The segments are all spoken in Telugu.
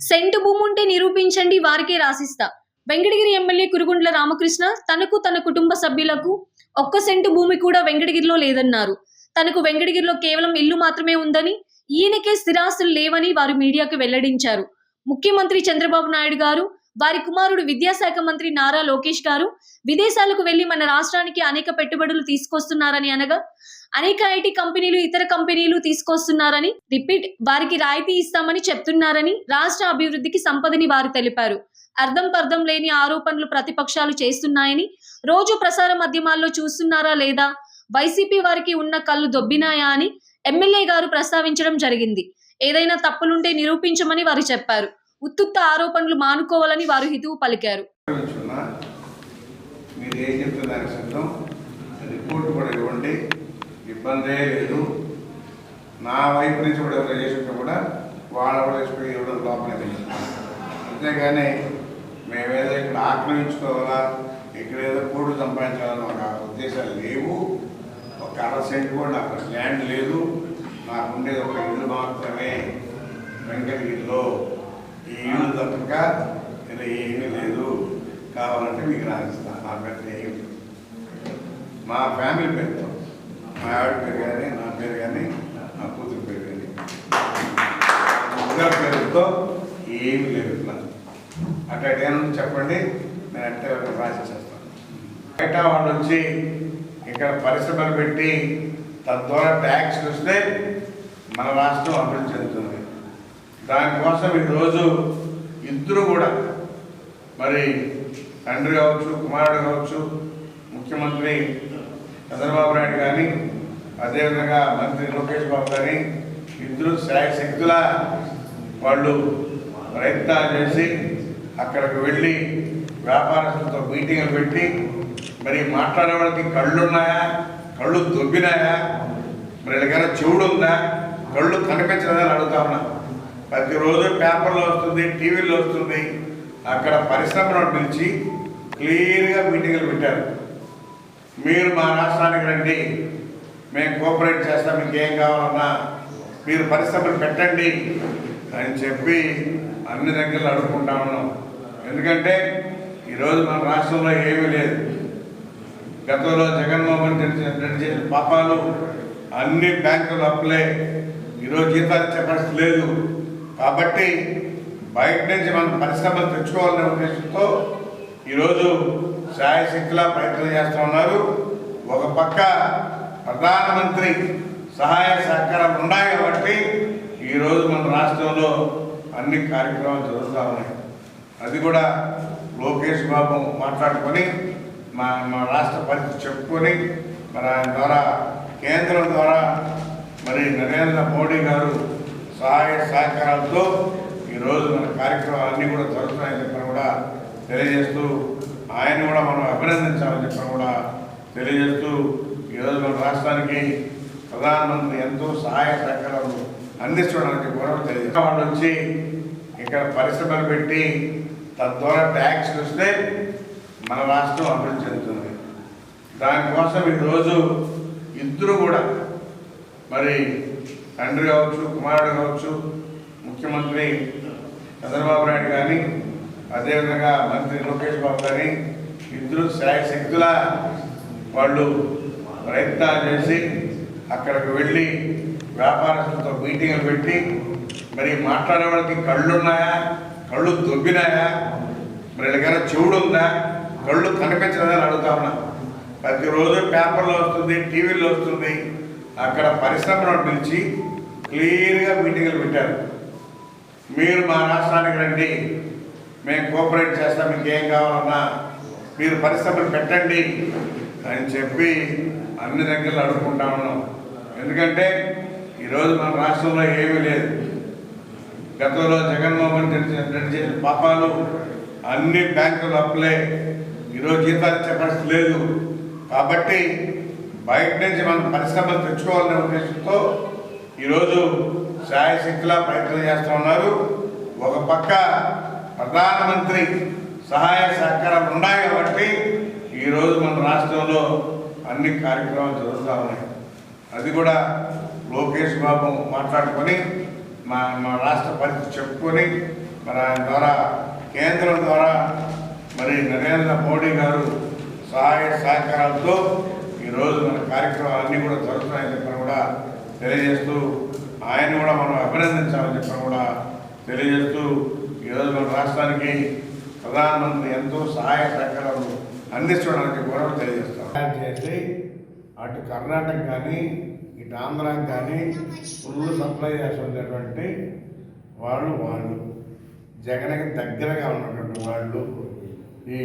సెంటు భూమి ఉంటే నిరూపించండి వారికే రాసిస్తా. వెంకటగిరి ఎమ్మెల్యే కురుగుండ్ల రామకృష్ణ తనకు తన కుటుంబ సభ్యులకు ఒక్క సెంటు భూమి కూడా వెంకటగిరిలో లేదన్నారు. తనకు వెంకటగిరిలో కేవలం ఇల్లు మాత్రమే ఉందని ఈయనకే స్థిరాస్తులు లేవని వారు మీడియాకు వెల్లడించారు. ముఖ్యమంత్రి చంద్రబాబు నాయుడు గారు వారి కుమారుడు విద్యాశాఖ మంత్రి నారా లోకేష్ గారు విదేశాలకు వెళ్ళి మన రాష్ట్రానికి అనేక పెట్టుబడులు తీసుకొస్తున్నారని అనగా అనేక ఐటీ కంపెనీలు ఇతర కంపెనీలు తీసుకొస్తున్నారని రిపీట్ వారికి రాయితీ ఇస్తామని చెప్తున్నారని రాష్ట్ర అభివృద్ధికి సంపదని వారు తెలిపారు. అర్థం పర్థం లేని ఆరోపణలు ప్రతిపక్షాలు చేస్తున్నాయని రోజు ప్రసార మాధ్యమాల్లో చూస్తున్నారా లేదా వైసీపీ వారికి ఉన్న కళ్ళు దొబ్బినాయా అని ఎమ్మెల్యే గారు ప్రస్తావించడం జరిగింది. ఏదైనా తప్పులుంటే నిరూపించమని వారు చెప్పారు. ఉత్తుత్త ఆరోపణలు మానుకోవాలని వారు హితువు పలికారు. మీరు రిపోర్ట్ కూడా ఇవ్వండి. ఇబ్బందే లేదు. నా వైపు నుంచి కూడా ఎవరు చేసుకుంటే కూడా వాళ్ళ కూడా చేసుకుని ఇవ్వడం లోపలే తెలుస్తుంది అంతేగాని మేమేదో ఇక్కడ ఆక్రమించుకోవాలా ఇక్కడ ఏదో కూడు సంపాదించాలని ఒక ఉద్దేశాలు లేవు. ఒక అర సెంట్ కూడా నాకు ల్యాండ్ లేదు. నాకు ఉండేది ఒక ఇల్లు మాత్రమే వెంకటగిరిలో. ఈ ఇల్లు తప్పక ఇలా ఏమీ లేదు. కావాలంటే మీకు రాసిస్తాను. నా పేరు ఏమి? మా ఫ్యామిలీ పేరుతో మా ఆవిడ పేరు కానీ నా పేరు కానీ నా కూతురు పేరు కానీ. ముగ్గురు పేరుతో ఏమి లేదు. ఇట్లా అట్లా ఏమన్నా చెప్పండి. నేను అంటే రాసేస్తాను బయట వాళ్ళు వచ్చి ఇక్కడ పరిశ్రమలు పెట్టి తద్వారా ట్యాక్స్ వస్తే మన రాష్ట్రం అభివృద్ధి చెందుతుంది. దానికోసం ఈరోజు ఇద్దరు కూడా మరి తండ్రి కావచ్చు కుమారుడు కావచ్చు ముఖ్యమంత్రి చంద్రబాబు నాయుడు కానీ అదేవిధంగా మంత్రి లోకేష్ బాబు కానీ ఇద్దరు శక్తుల వాళ్ళు ప్రయత్నాలు చేసి అక్కడికి వెళ్ళి వ్యాపారస్తులతో మీటింగ్లు పెట్టి మరి మాట్లాడే వాళ్ళకి కళ్ళు ఉన్నాయా కళ్ళు దొబ్బినాయా మరి ఎలాగైనా చెవుడు ఉందా కళ్ళు కనిపించదని అడుగుతా ఉన్నా. ప్రతిరోజు పేపర్లో వస్తుంది టీవీలో వస్తుంది. అక్కడ పరిశ్రమను పిలిచి క్లియర్గా మీటింగ్లు పెట్టారు. మీరు మా రాష్ట్రానికి రండి మేము కోఆపరేట్ చేస్తాం మీకు ఏం కావాలన్నా మీరు పరిశ్రమలు పెట్టండి అని చెప్పి అన్ని దగ్గరలో అడుగుకుంటా ఉన్నాం. ఎందుకంటే ఈరోజు మన రాష్ట్రంలో ఏమీ లేదు. గతంలో జగన్మోహన్ రెడ్డి చేసిన పాపాలు అన్ని బ్యాంకులు అప్పులే. ఈరోజు జీతాలు ఇచ్చే లేదు. కాబట్టి బయట నుంచి మనం పరిశ్రమలు తెచ్చుకోవాలనే ఉద్దేశంతో ఈరోజు శాయశక్తిలా ప్రయత్నం చేస్తూ ఉన్నారు. ఒక పక్క ప్రధానమంత్రి సహాయ సహకారం ఉన్నాయి కాబట్టి ఈరోజు మన రాష్ట్రంలో అన్ని కార్యక్రమాలు జరుగుతూ ఉన్నాయి. అది కూడా లోకేష్ బాబు మాట్లాడుకొని మా మా రాష్ట్ర పరిస్థితి చెప్పుకొని మరి ఆయన ద్వారా కేంద్రం ద్వారా మరి నరేంద్ర మోడీ గారు సహాయ సహకారాలతో ఈరోజు మన కార్యక్రమాలన్నీ కూడా జరుగుతున్నాయని చెప్పని కూడా తెలియజేస్తూ ఆయన కూడా మనం అభినందించాలని చెప్పని కూడా తెలియజేస్తూ ఈరోజు మన రాష్ట్రానికి ప్రధానమంత్రి ఎంతో సహాయ సహకారాలు అందించడానికి కూడా తెలియజేస్తాం వాళ్ళు వచ్చి ఇక్కడ పరిశ్రమలు పెట్టి తద్వారా ట్యాక్స్ వస్తే మన రాష్ట్రం అభివృద్ధి చెందుతుంది. దానికోసం ఈరోజు ఇద్దరు కూడా మరి తండ్రి కావచ్చు కుమారుడు కావచ్చు ముఖ్యమంత్రి చంద్రబాబు నాయుడు కానీ అదేవిధంగా మంత్రి లోకేష్ బాబు కానీ ఇద్దరు శక్తుల వాళ్ళు ప్రయత్నాలు చేసి అక్కడికి వెళ్ళి వ్యాపారస్తులతో మీటింగ్లు పెట్టి మరి మాట్లాడే వాళ్ళకి కళ్ళు ఉన్నాయా కళ్ళు దొబ్బినాయా మరి ఎలాగైనా చెవుడు ఉందా కళ్ళు కనిపించదని అడుగుతా ఉన్నా. ప్రతిరోజు పేపర్లో వస్తుంది టీవీలో వస్తుంది అక్కడ పరిశ్రమలను పిలిచి క్లియర్గా మీటింగ్లు పెట్టారు. మీరు మా రాష్ట్రానికి రండి మేము కోఆపరేట్ చేస్తాం మీకు ఏం కావాలన్నా మీరు పరిశ్రమలు పెట్టండి అని చెప్పి అన్ని దగ్గరలో అడుగుకుంటా ఉన్నాం. ఎందుకంటే ఈరోజు మన రాష్ట్రంలో ఏమీ లేదు. గతంలో జగన్మోహన్ రెడ్డి పాపాలు అన్ని బ్యాంకులు అప్పులే. ఈరోజు జీతాలు ఇచ్చే పరిస్థితి లేదు. కాబట్టి బయట నుంచి మనం పరిశ్రమలు తెచ్చుకోవాలనే ఉద్దేశంతో ఈరోజు శాయశక్తిలా ప్రయత్నం చేస్తూ ఉన్నారు. ఒక పక్క ప్రధానమంత్రి సహాయ సహకారాలు ఉన్నాయి కాబట్టి ఈరోజు మన రాష్ట్రంలో అన్ని కార్యక్రమాలు జరుగుతూ ఉన్నాయి. అది కూడా లోకేష్ బాబు మాట్లాడుకొని మా మా రాష్ట్ర పరిస్థితి చెప్పుకొని మరి ఆయన ద్వారా కేంద్రం ద్వారా మరి నరేంద్ర మోడీ గారు సహాయ సహకారాలతో ఈరోజు మన కార్యక్రమాలన్నీ కూడా జరుగుతున్నాయని చెప్పని కూడా తెలియజేస్తూ ఆయన కూడా మనం అభినందించాలని చెప్పని కూడా తెలియజేస్తూ ఈరోజు మన రాష్ట్రానికి ప్రధానమంత్రి ఎంతో సహాయ సహకారాలు అందించడానికి కూడా తెలియజేస్తాం. చేసి అటు కర్ణాటక కానీ ఇటు ఆంధ్రాకి కానీ ఫుల్ సప్లై చేస్తున్నటువంటి వాళ్ళు వాళ్ళు. జగన్కి దగ్గరగా ఉన్నటువంటి వాళ్ళు ఈ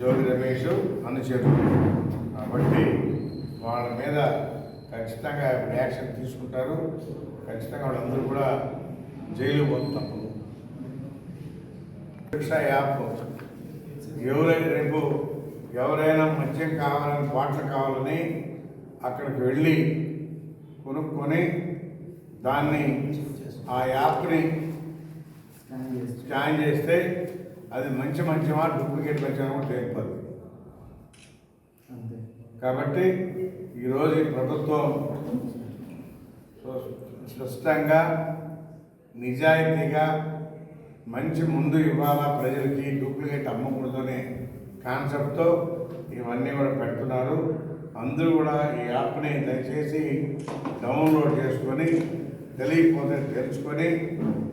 జోగి రమేష్ అనుచేతులు కాబట్టి వాళ్ళ మీద ఖచ్చితంగా యాక్షన్ తీసుకుంటారు. ఖచ్చితంగా వాళ్ళందరూ కూడా జైలు పోతాం శిక్ష యాప్ ఎవరైనా రేపు ఎవరైనా మద్యం కావాలని బాటలు కావాలని అక్కడికి వెళ్ళి కొనుక్కొని దాన్ని ఆ యాప్ని స్కాన్ చేస్తే అది మంచి మంచివా డూప్లికేట్ మంచివా తెలియదు. కాబట్టి ఈరోజు ఈ ప్రభుత్వం స్పష్టంగా నిజాయితీగా మంచి ముందు ఇవ్వాలా ప్రజలకి డూప్లికేట్ అమ్మకూడదనే కాన్సెప్ట్తో ఇవన్నీ కూడా పెడుతున్నారు. అందరూ కూడా ఈ యాప్ని దయచేసి డౌన్లోడ్ చేసుకొని తెలియకపోతే తెలుసుకొని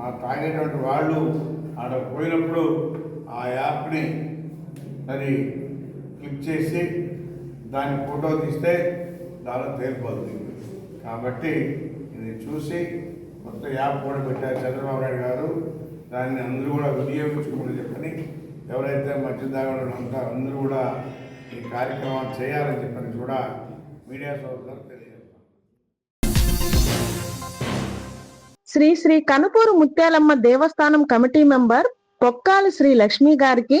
ఆ తాగేటువంటి వాళ్ళు ఆడ పోయినప్పుడు ఆ యాప్ని మరి క్లిక్ చేసి దాని ఫోటో తీస్తే దానిలో తేలిపోతుంది. కాబట్టి ఇది చూసి కొత్త యాప్ కూడా పెట్టారు చంద్రబాబు నాయుడు గారు. దాన్ని అందరూ కూడా వినియోగించుకోమని చెప్పని ఎవరైతే మధ్య ఉంటారో అందరూ కూడా ఈ కార్యక్రమాలు చేయాలని చెప్పని కూడా మీడియా సోదరులకు తెలియజేస్తాం. శ్రీ శ్రీ కనుపూరు ముత్యాలమ్మ దేవస్థానం కమిటీ మెంబర్ పొక్కాలి శ్రీ లక్ష్మి గారికి